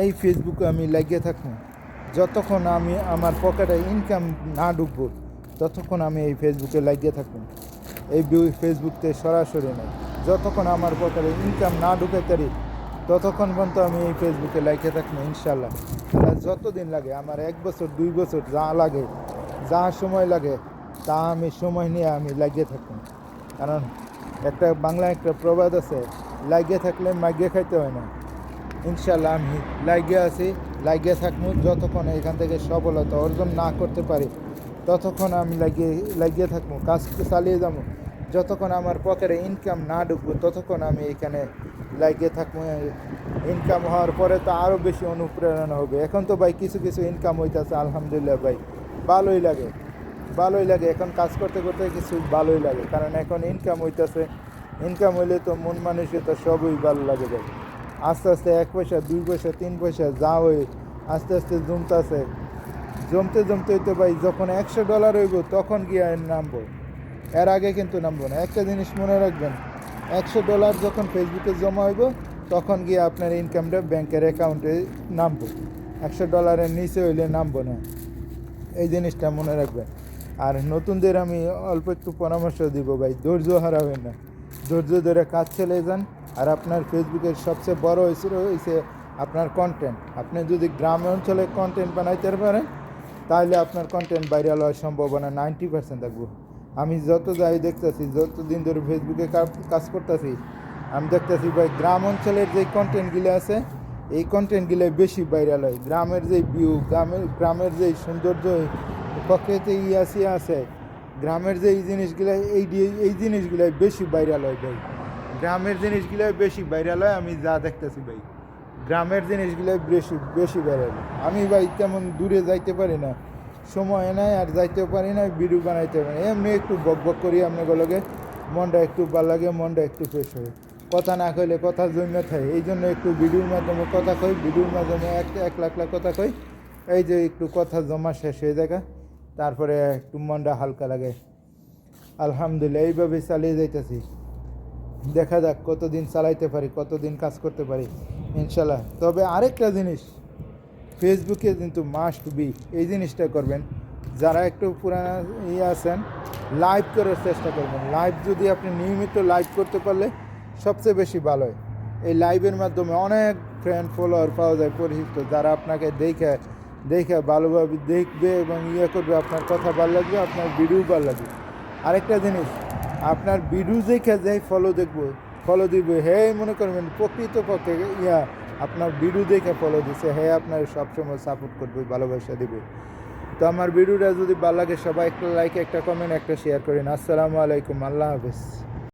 এই ফেসবুকে আমি লাগিয়ে থাকব। যতক্ষণ আমি আমার পকেটে ইনকাম না ঢুকবো, ততক্ষণ আমি এই ফেসবুকে লাগিয়ে থাকব। এই ফেসবুকতে সরাসরি নয় যতক্ষণ আমার পকেটে ইনকাম না ঢুকে পারি ততক্ষণ পর্যন্ত আমি এই ফেসবুকে লাগিয়ে থাকব ইনশাল্লাহ আর যতদিন লাগে, আমার এক বছর, দুই বছর যা লাগে, যা সময় লাগে, তা আমি সময় নিয়ে আমি লাগিয়ে থাকব। কারণ একটা বাংলা একটা প্রবাদ আছে, লাগিয়ে থাকলে মাগিয়ে খাইতে হয় না। ইনশাল্লাহ আমি লাগিয়ে আছি, লাগিয়ে থাকব যতক্ষণ এখান থেকে সফলতা অর্জন না করতে পারি, ততক্ষণ আমি লাগিয়ে লাগিয়ে থাকব, কাজ চালিয়ে যাব। যতক্ষণ আমার পকেটে ইনকাম না ঢুকবো, ততক্ষণ আমি এখানে লাগিয়ে থাকব। ইনকাম হওয়ার পরে তো আরও বেশি অনুপ্রেরণা হবে। এখন তো ভাই কিছু কিছু ইনকাম হইতেছে, আলহামদুলিল্লাহ ভাই। ভালোই লাগে ভালোই লাগে। এখন কাজ করতে করতে কিছু ভালোই লাগে। কারণ এখন ইনকাম হইতেছে ইনকাম হইলে তো মন মানুষের তো সবই ভালো লাগে ভাই। আস্তে আস্তে এক পয়সা, দুই পয়সা, তিন পয়সা, যা হয়ে আস্তে আস্তে জমতেছে। জমতে জমতে তো ভাই, যখন একশো ডলার হইব, তখন গিয়ে নামবো। এর আগে কিন্তু নামবো না। একটা জিনিস মনে রাখবেন, একশো ডলার যখন ফেসবুকে জমা হইব, তখন গিয়ে আপনার ইনকামটা ব্যাংকের অ্যাকাউন্টে নামবো। একশো ডলারের নিচে হইলে নামবো না। এই জিনিসটা মনে রাখবেন। আর নতুনদের আমি অল্প একটু পরামর্শ দিব ভাই, ধৈর্য হারাবেন না। ধৈর্য ধরে কাজ চালিয়ে যান। আর আপনার ফেসবুকের সবচেয়ে বড় হয়েছে হয়েছে আপনার কন্টেন্ট আপনি যদি গ্রাম অঞ্চলে কন্টেন্ট বানাইতে পারেন তাহলে আপনার কন্টেন্ট ভাইরাল হওয়ার সম্ভাবনা নাইনটি পার্সেন্ট থাকব। আমি যত যাই দেখতেছি যত দিন ধরে ফেসবুকে কাজ করতেছি, আমি দেখতেছি ভাই গ্রাম অঞ্চলের যে কন্টেন্টগুলো আছে, এই কন্টেন্টগুলো বেশি ভাইরাল হয়। গ্রামের যে ভিউ গ্রামের গ্রামের যে সৌন্দর্য, প্রকৃতি ইয়াসি আছে, গ্রামের যে এই জিনিসগুলো, এই এই জিনিসগুলো বেশি ভাইরাল হয় ভাই। গ্রামের জিনিসগুলো বেশি ভাইরাল হয়, আমি যা দেখতেছি ভাই। গ্রামের জিনিসগুলো বেশি বেশি ভাইরাল আমি ভাই তেমন দূরে যাইতে পারি না, সময় নাই আর যাইতেও পারি না ভিডিও বানাইতে পারি এমনি একটু বক বক করি আপনাগুলোকে মনটা একটু ভালো লাগে, মনটা একটু ফ্রেশ হয়। কথা না কইলে কথা জমে থাকে, এই জন্য একটু ভিডিওর মাধ্যমে কথা কই ভিডিওর মাধ্যমে এক এক লাখ লাখ কথা কই। এই যে একটু কথা জমা শেষ হয়ে দেখা তারপরে একটু মনটা হালকা লাগে। আলহামদুলিল্লাহ এইভাবে চালিয়ে যাইতেছি। দেখা যাক কতদিন চালাইতে পারি, কতদিন কাজ করতে পারি ইনশাল্লাহ তবে আরেকটা জিনিস, ফেসবুকে কিন্তু মাস্ট বি এই জিনিসটা করবেন, যারা একটু পুরানা ইয়ে আছেন লাইভ করার চেষ্টা করবেন। লাইভ যদি আপনি নিয়মিত লাইভ করতে পারলে সবচেয়ে বেশি ভালো হয়। এই লাইভের মাধ্যমে অনেক ফ্রেন্ড ফলোয়ার পাওয়া যায় পরিচিত, যারা আপনাকে দেখে দেখে ভালোভাবে দেখবে এবং ইয়ে করবে, আপনার কথা ভালো লাগবে, আপনার ভিডিও ভালো লাগবে। আরেকটা জিনিস আপনার ভিডিও দেখে যাই ফলো দেখব ফলো দিব, হে, মনে করবেন, প্রকৃত পক্ষে, ইয়া, আপনার ভিডিও দেখে ফলো দিছে, হে, আপনার সবসময় সাপোর্ট করবে, ভালোবাসা দিবে। তো আমার ভিডিওটা যদি ভালো লাগে, সবাই একটা লাইক একটা কমেন্ট একটা শেয়ার করেন। আসসালামু আলাইকুম, আল্লাহ হাফেজ।